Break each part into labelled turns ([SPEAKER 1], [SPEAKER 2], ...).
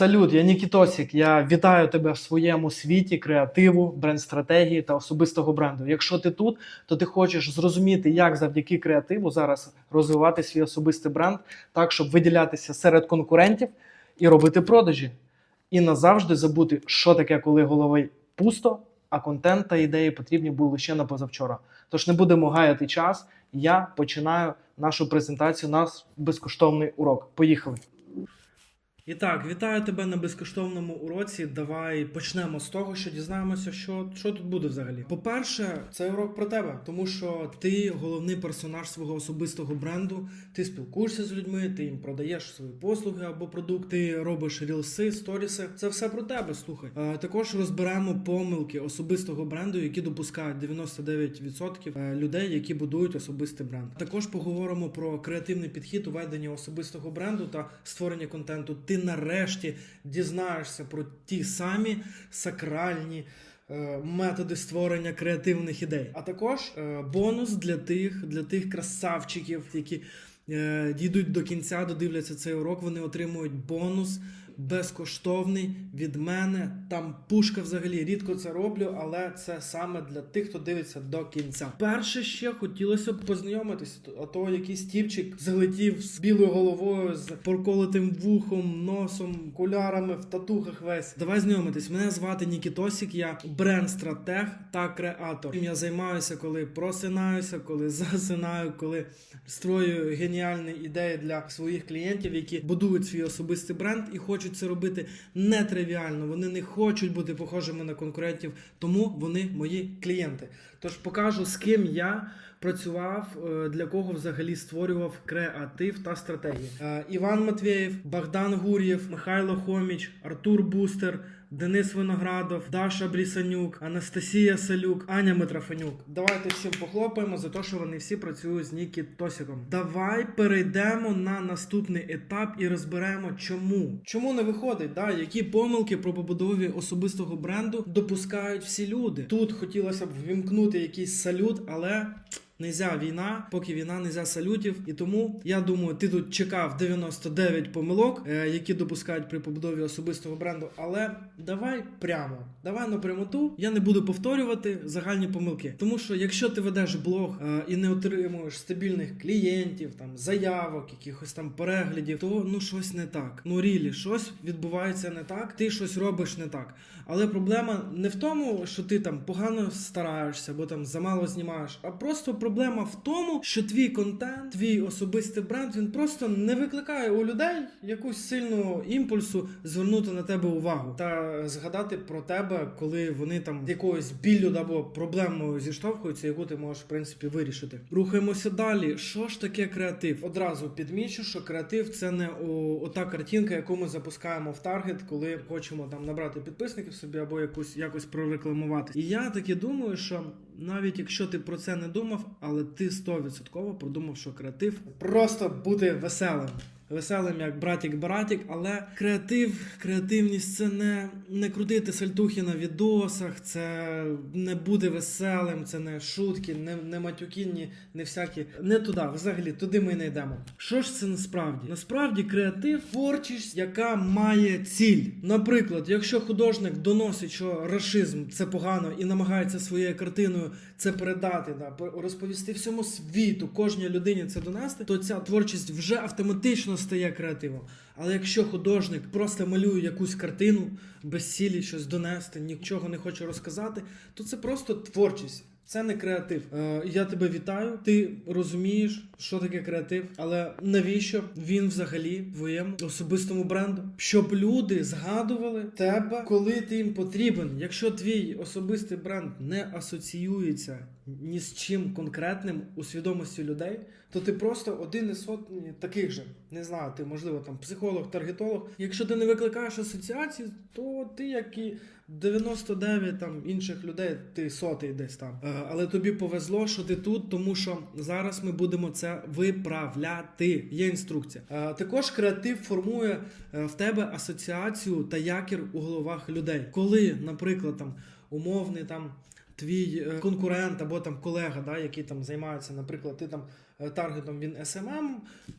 [SPEAKER 1] Салют, я Нікітосік. Я вітаю тебе в своєму світі креативу, бренд-стратегії та особистого бренду. Якщо ти тут, то ти хочеш зрозуміти, як завдяки креативу зараз розвивати свій особистий бренд так, щоб виділятися серед конкурентів і робити продажі. І назавжди забути, що таке, коли голови пусто, а контент та ідеї потрібні були ще на позавчора. Тож не будемо гаяти час. Я починаю нашу презентацію, наш безкоштовний урок. Поїхали! І так, вітаю тебе на безкоштовному уроці. Давай почнемо з того, що дізнаємося, що, що тут буде взагалі. По-перше, це урок про тебе, тому що ти головний персонаж свого особистого бренду. Ти спілкуєшся з людьми, ти їм продаєш свої послуги або продукти, робиш рілси, сторіси. Це все про тебе. Слухай. Е, також розберемо помилки особистого бренду, які допускають 99% е, людей, які будують особистий бренд. Також поговоримо про креативний підхід у веденні особистого бренду та створення контенту. Ти нарешті дізнаєшся про ті самі сакральні. е, Методи створення креативних ідей, а також е, бонус для тих, для тих красавчиків, які е, дійдуть до кінця, додивляться цей урок. Вони отримують бонус безкоштовний від мене. Там пушка взагалі рідко це роблю, але це саме для тих, хто дивиться до кінця. Перше ще хотілося б познайомитися, а то якийсь тіпчик залетів з білою головою, з проколотим вухом, носом, окулярами в татухах весь. Давай знайомитись. Мене звати Нікітосік, я бренд-стратег та креатор. Я займаюся, коли просинаюся, коли засинаю, коли строю геніальні ідеї для своїх клієнтів, які будують свій особистий бренд і хочуть це робити нетривіально. Вони не хочуть бути похожими на конкурентів, тому вони мої клієнти. Тож покажу, з ким я працював, е, для кого взагалі створював креатив та стратегії. Е, Іван Матвєєв, Богдан Гур'єв, Михайло Хоміч, Артур Бустер. Денис Виноградов, Даша Брісанюк, Анастасія Салюк, Аня Митрофанюк. Давайте всім похлопаємо за те, що вони всі працюють з Нікі Тосіком. Давай перейдемо на наступний етап і розберемо, чому. Чому не виходить, да? які помилки про побудові особистого бренду допускають всі люди. Тут хотілося б ввімкнути якийсь салют, але. Нельзя війна, поки війна, нельзя салютів. І тому я думаю, ти тут чекав 99 помилок, е, які допускають при побудові особистого бренду. Але давай прямо, давай на прямоту. Я не буду повторювати загальні помилки. Тому що якщо ти ведеш блог е, і не отримуєш стабільних клієнтів, там заявок, якихось там переглядів, то ну щось не так. Ну рілі, щось відбувається не так. Ти щось робиш не так. Але проблема не в тому, що ти там погано стараєшся або там замало знімаєш, а просто проблема в тому, що твій контент, твій особистий бренд, він просто не викликає у людей якусь сильну імпульсу звернути на тебе увагу та згадати про тебе, коли вони там з якоюсь біллю або проблемою зіштовхуються, яку ти можеш в принципі вирішити. Рухаємося далі. Що ж таке креатив? Одразу підмічу, що креатив це не ота картинка, яку ми запускаємо в таргет, коли хочемо там набрати підписників собі або якусь якось прорекламувати. І я таки думаю, що навіть якщо ти про це не думав, але ти 100% продумав, що креатив просто бути веселим. Веселим як братік братік, але креатив, креативність це не, не крутити сальтухи на відосах, це не бути веселим, це не шутки, не, не матюкінні, не всякі. Не туди, взагалі, туди ми не йдемо. Що ж це насправді? Насправді креатив творчість, яка має ціль. Наприклад, якщо художник доносить, що рашизм це погано і намагається своєю картиною це передати, да, по- розповісти всьому світу, кожній людині це донести, то ця творчість вже автоматично стає креативом. Але якщо художник просто малює якусь картину без цілі щось донести, нічого не хоче розказати, то це просто творчість. Це не креатив. Е, я тебе вітаю. Ти розумієш, що таке креатив, але навіщо він взагалі твоєму особистому бренду? Щоб люди згадували тебе, коли ти їм потрібен. Якщо твій особистий бренд не асоціюється ні з чим конкретним у свідомості людей, то ти просто один із сотні таких же. Не знаю, ти можливо там психолог, таргетолог. Якщо ти не викликаєш асоціації, то ти як і 99 там інших людей, ти сотий десь там. Е, Але тобі повезло, що ти тут, тому що зараз ми будемо це виправляти. Є інструкція. Е, Також креатив формує е, в тебе асоціацію та якір у головах людей. Коли, наприклад, там умовний там твій е, конкурент або там колега, да, який там займається, наприклад, ти там е, таргетом він SMM,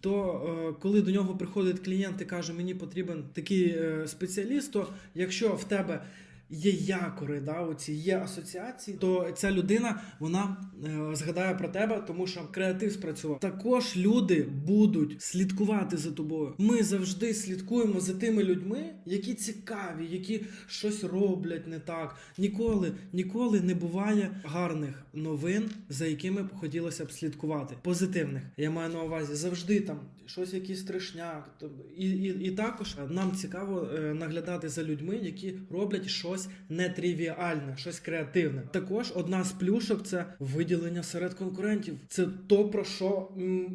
[SPEAKER 1] то е, коли до нього приходить клієнт і каже, мені потрібен такий спеціаліст, то якщо в тебе є якори, да, оці є асоціації, то ця людина вона е, згадає про тебе, тому що креатив спрацював. Також люди будуть слідкувати за тобою. Ми завжди слідкуємо за тими людьми, які цікаві, які щось роблять не так. Ніколи, ніколи не буває гарних новин, за якими б хотілося б слідкувати. Позитивних. Я маю на увазі завжди там щось, якийсь трешняк. то- І, і, і також нам цікаво е, наглядати за людьми, які роблять щось нетривіальне, щось креативне. Також одна з плюшок це виділення серед конкурентів. Це то про що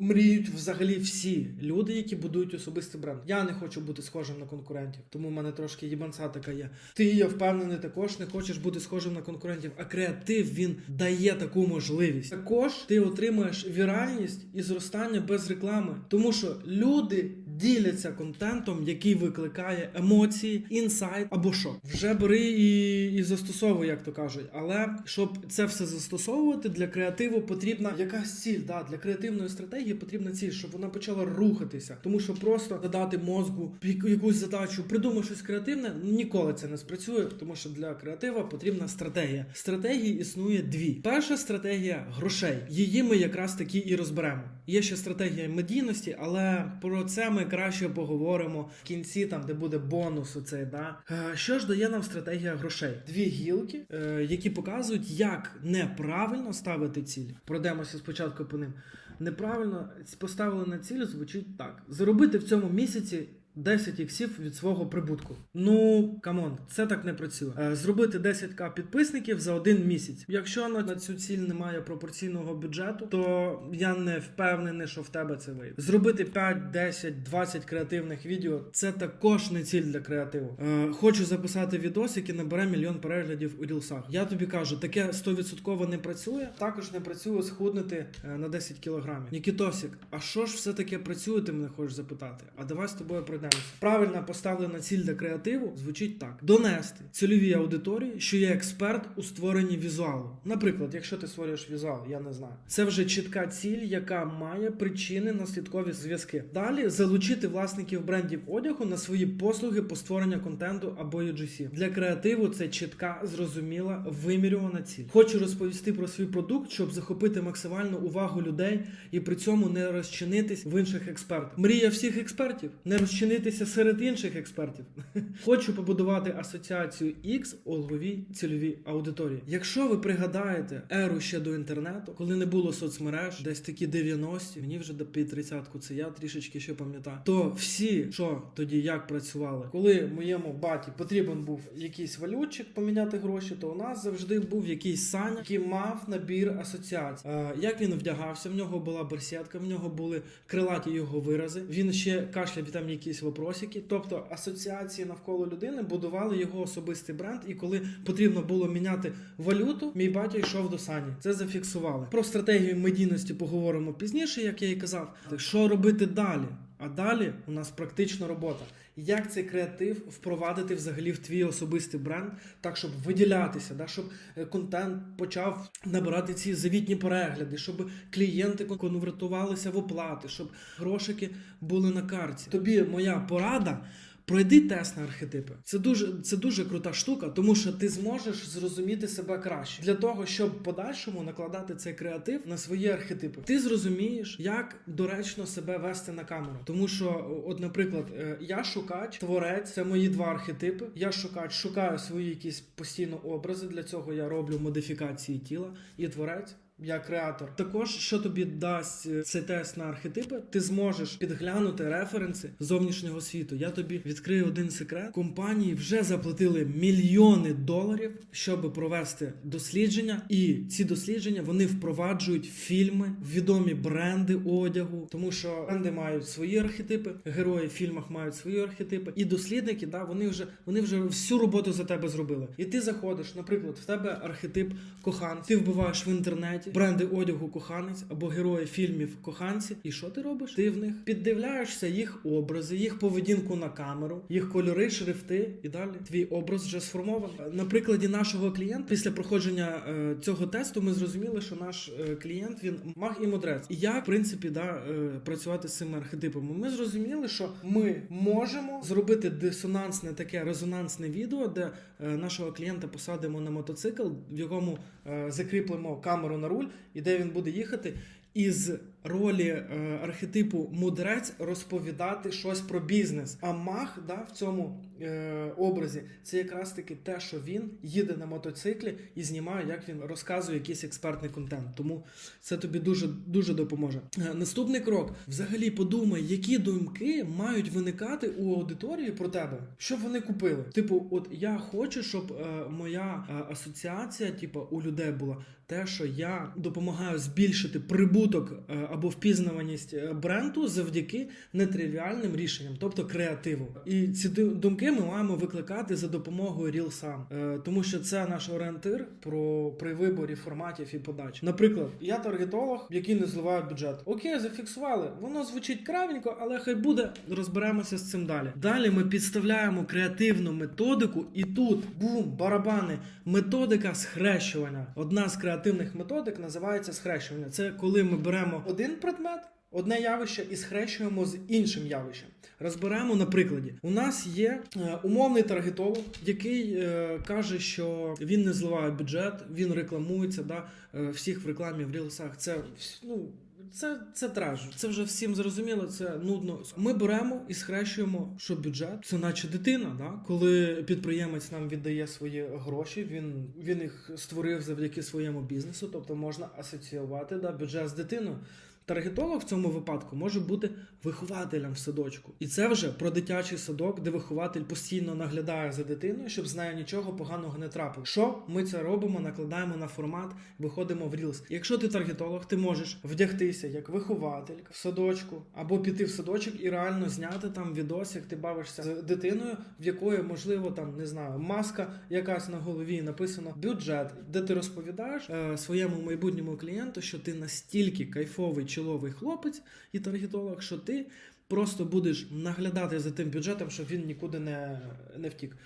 [SPEAKER 1] мріють взагалі всі люди, які будують особистий бренд. Я не хочу бути схожим на конкурентів, тому в мене трошки їбанця така є. Ти я впевнений, також не хочеш бути схожим на конкурентів. А креатив він дає таку можливість. Також ти отримуєш віральність і зростання без реклами, тому що люди діляться контентом, який викликає емоції, інсайт або що. Вже бери і, і застосовуй, як то кажуть. Але щоб це все застосовувати для креативу, потрібна якась ціль. Да, для креативної стратегії потрібна ціль, щоб вона почала рухатися. Тому що просто задати мозку якусь задачу, придумай щось креативне, ніколи це не спрацює, тому що для креатива потрібна стратегія. Стратегії існує дві. Перша стратегія грошей. Її ми якраз таки і розберемо. Є ще стратегія медійності, але про це ми краще поговоримо в кінці, там де буде бонус. Оцей, да? Е, Що ж дає нам стратегія грошей? Дві гілки, е, які показують, як неправильно ставити ціль. Пройдемося спочатку по ним. Неправильно поставлена ціль звучить так: заробити в цьому місяці 10 іксів від свого прибутку. Ну камон, це так не працює. Е, Зробити 10к підписників за один місяць. Якщо на цю ціль немає пропорційного бюджету, то я не впевнений, що в тебе це вийде. Зробити 5, 10, 20 креативних відео це також не ціль для креативу. Е, хочу записати відос, який набере мільйон переглядів у рілсах. Я тобі кажу, таке 100% не працює. Також не працює схуднути е, на 10 кілограмів. Нікітосік, а що ж все таки працює? Ти мене хочеш запитати? А давай з тобою пройдемося. Правильно поставлена ціль для креативу звучить так: донести цільовій аудиторії, що я експерт у створенні візуалу. Наприклад, якщо ти створюєш візуал, я не знаю. Це вже чітка ціль, яка має причини наслідкові зв'язки. Далі залучити власників брендів одягу на свої послуги по створенню контенту або UGC. Для креативу це чітка, зрозуміла, вимірювана ціль. Хочу розповісти про свій продукт, щоб захопити максимальну увагу людей і при цьому не розчинитись в інших експертах. Мрія всіх експертів не розчинитися серед інших експертів. Хочу побудувати асоціацію X у голові цільовій аудиторії. Якщо ви пригадаєте еру ще до інтернету, коли не було соцмереж, десь такі 90-ті, мені вже до під 30-ку, це я трішечки ще пам'ятаю. То всі, що тоді як працювали, коли моєму баті потрібен був якийсь валютчик поміняти гроші, то у нас завжди був якийсь саня, який мав набір асоціацій. Е, як він вдягався, в нього була барсетка, в нього були крилаті його вирази. Він ще кашляв там якісь вопросики. Тобто асоціації навколо людини будували його особистий бренд. І коли потрібно було міняти валюту, мій батя йшов до сані. Це зафіксували. Про стратегію медійності поговоримо пізніше, як я і казав. Що робити далі? А далі у нас практична робота. Як цей креатив впровадити взагалі в твій особистий бренд, так щоб виділятися, да, щоб е, контент почав набирати ці завітні перегляди, щоб клієнти кон- конвертувалися в оплати, щоб грошики були на карті. Тобі моя порада. Пройди тест на архетипи. Це дуже, це дуже крута штука, тому що ти зможеш зрозуміти себе краще для того, щоб подальшому накладати цей креатив на свої архетипи. Ти зрозумієш, як доречно себе вести на камеру. Тому що, от, наприклад, е, я шукач, творець, це мої два архетипи. Я шукач, шукаю свої якісь постійно образи. Для цього я роблю модифікації тіла і творець. Я креатор. Також що тобі дасть е, цей тест на архетипи, ти зможеш підглянути референси зовнішнього світу. Я тобі відкрию один секрет. Компанії вже заплатили мільйони доларів, щоб провести дослідження, і ці дослідження вони впроваджують фільми, відомі бренди одягу, тому що бренди мають свої архетипи, герої в фільмах мають свої архетипи, і дослідники, да, вони вже вони вже всю роботу за тебе зробили. І ти заходиш, наприклад, в тебе архетип кохан, ти вбиваєш в інтернеті, бренди одягу коханець або герої фільмів коханці. І що ти робиш? Ти в них піддивляєшся їх образи, їх поведінку на камеру, їх кольори, шрифти і далі. Твій образ вже сформований. На прикладі нашого клієнта після проходження е, цього тесту ми зрозуміли, що наш е, клієнт він маг і мудрець. І як в принципі да, е, працювати з цими архетипами? Ми зрозуміли, що ми можемо зробити дисонансне таке резонансне відео, де е, нашого клієнта посадимо на мотоцикл, в якому е, закріплемо камеру на руль, і де він буде їхати. Із ролі е, архетипу мудрець розповідати щось про бізнес. А маг да, в цьому е, образі це якраз таки те, що він їде на мотоциклі і знімає, як він розказує якийсь експертний контент. Тому це тобі дуже дуже допоможе. Е, наступний крок: взагалі подумай, які думки мають виникати у аудиторії про тебе, що вони купили. Типу, от я хочу, щоб е, моя е, асоціація, типу, у людей була те, що я допомагаю збільшити прибуток е, або впізнаваність е, бренду завдяки нетривіальним рішенням, тобто креативу. І ці думки ми маємо викликати за допомогою рілсам, е, тому що це наш орієнтир про при виборі форматів і подач. Наприклад, я таргетолог, який не зливає бюджет. Окей, зафіксували. Воно звучить кравенько, але хай буде. Розберемося з цим далі. Далі ми підставляємо креативну методику, і тут бум, барабани. Методика схрещування. Одна з креативних методик називається схрещування. Це коли ми беремо один предмет. Одне явище і схрещуємо з іншим явищем. Розберемо на прикладі. У нас є е, умовний таргетолог, який е, каже, що він не зливає бюджет, він рекламується, да, е, всіх в рекламі в рілсах. Це ну. Це, це траж, це вже всім зрозуміло, це нудно. Ми беремо і схрещуємо, що бюджет це наче дитина. Да? Коли підприємець нам віддає свої гроші, він, він їх створив завдяки своєму бізнесу, тобто можна асоціювати да, бюджет з дитиною. Таргетолог в цьому випадку може бути вихователем в садочку. І це вже про дитячий садок, де вихователь постійно наглядає за дитиною, щоб з нею нічого поганого не трапило. Що ми це робимо, накладаємо на формат, виходимо в Reels. Якщо ти таргетолог, ти можеш вдягтися як вихователь в садочку, або піти в садочок і реально зняти там відос, як ти бавишся з дитиною, в якої, можливо, там не знаю, маска якась на голові написано бюджет, де ти розповідаєш е, своєму майбутньому клієнту, що ти настільки кайфовий чоловий хлопець і таргетолог, що ти просто будеш наглядати за тим бюджетом, щоб він нікуди не, не втік.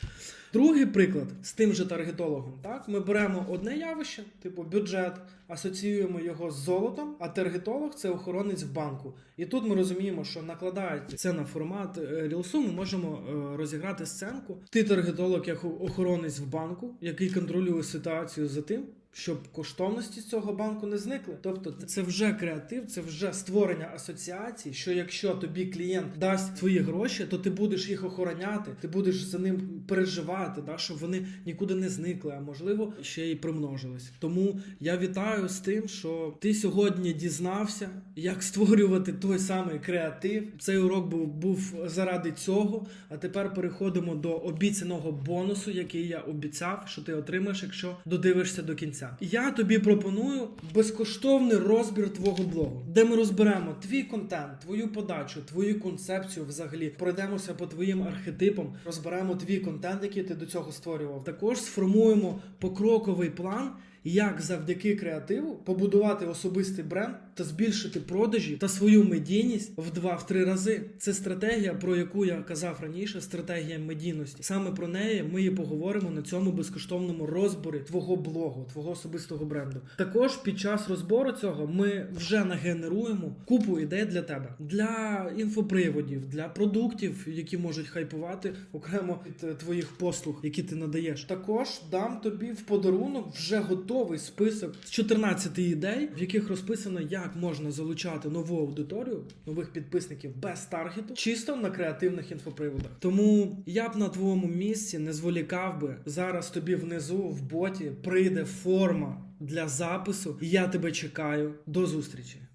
[SPEAKER 1] Другий приклад з тим же таргетологом. Так, ми беремо одне явище, типу бюджет, асоціюємо його з золотом, а таргетолог це охоронець в банку. І тут ми розуміємо, що накладаючи це на формат е, рілсу, ми можемо е, розіграти сценку. Ти таргетолог як охоронець в банку, який контролює ситуацію за тим. Щоб коштовності цього банку не зникли. Тобто це вже креатив, це вже створення асоціацій, що якщо тобі клієнт дасть свої гроші, то ти будеш їх охороняти, ти будеш за ним переживати, да, щоб вони нікуди не зникли, а можливо ще й примножились. Тому я вітаю з тим, що ти сьогодні дізнався, як створювати той самий креатив. Цей урок був, був заради цього. А тепер переходимо до обіцяного бонусу, який я обіцяв, що ти отримаєш, якщо додивишся до кінця. Я тобі пропоную безкоштовний розбір твого блогу, де ми розберемо твій контент, твою подачу, твою концепцію взагалі. Пройдемося по твоїм архетипам, розберемо твій контент, який ти до цього створював. Також сформуємо покроковий план. Як завдяки креативу побудувати особистий бренд та збільшити продажі та свою медійність в 2-3 рази. Це стратегія, про яку я казав раніше, стратегія медійності. Саме про неї ми і поговоримо на цьому безкоштовному розборі твого блогу, твого особистого бренду. Також під час розбору цього ми вже нагенеруємо купу ідей для тебе, для інфоприводів, для продуктів, які можуть хайпувати окремо від твоїх послуг, які ти надаєш. Також дам тобі в подарунок вже готовий список з 14 ідей, в яких розписано, як можна залучати нову аудиторію, нових підписників без таргету, чисто на креативних інфоприводах. Тому я б на твоєму місці не зволікав би зараз тобі внизу в боті прийде форма для запису. Я тебе чекаю. До зустрічі.